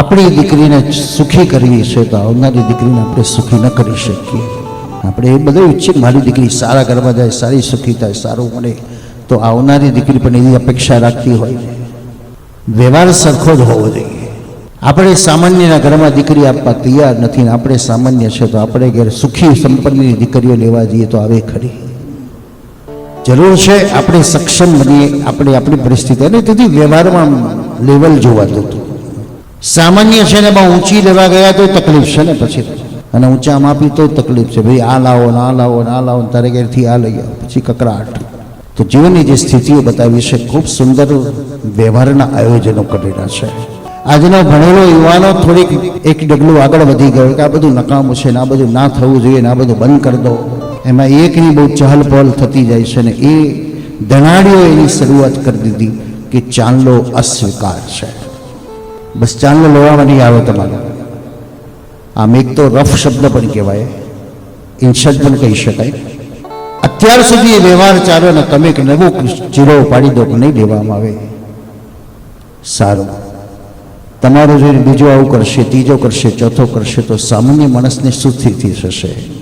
આપણી દીકરીને સુખી કરવી છે તો આવનારી દીકરીને આપણે સુખી ન કરી શકીએ. આપણે એ બધું ઈચ્છીએ મારી દીકરી સારા ઘરમાં જાય, સારી સુખી થાય, સારું મળે. તો આવનારી દીકરી પણ એવી અપેક્ષા રાખતી હોય. વ્યવહાર સરખો જ હોવો જોઈએ. આપણે સામાન્યના ઘરમાં દીકરી આપવા તૈયાર નથી ને આપણે સામાન્ય છે તો આપણે ઘેર સુખી સંપન્નની દીકરીઓ લેવા જઈએ તો આવે ખરી. જરૂર છે આપણે સક્ષમ બનીએ, આપણે આપણી પરિસ્થિતિ. અને તેથી વ્યવહારમાં લેવલ જોવાતું હતું સામાન્ય છે ને, બહુ ઊંચી લેવા ગયા તો તકલીફ છે ને પછી. અને ઊંચા માપી તો તકલીફ છે. ભાઈ, આ લાવો ને, આ લાવો ને, આ લાવો તારે ઘેરથી આ લઈ આવો. પછી કકરાટ તો જીવનની જે સ્થિતિઓ બતાવી છે, ખૂબ સુંદર વ્યવહારના આયોજનો કરેલા છે. આજનો ભણેલો યુવાનો થોડીક એક ડગલું આગળ વધી ગયો કે આ બધું નકામું છે ને, આ બધું ના થવું જોઈએ ને, આ બધું બંધ કરી દો. એમાં એકની બહુ ચહલ પહલ થતી જાય છે ને, એ ધનાળીઓ એની શરૂઆત કરી દીધી કે ચાંદલો અસ્વીકાર છે. બસ ચાંદલો લેવામાં નહીં આવે તમારે. આમ એક તો રફ શબ્દ પણ કહેવાય, ઇન્સલ્ટ પણ કહી શકાય. અત્યાર સુધી એ વ્યવહાર ચાલ્યો ને તમે એક નવો ચીરો પાડી દો કે નહીં લેવામાં આવે. સારું. તમારું જોઈને બીજો આવું કરશે, ત્રીજો કરશે, ચોથો કરશે, તો સામાન્ય માણસને શું સ્થિતિ થશે?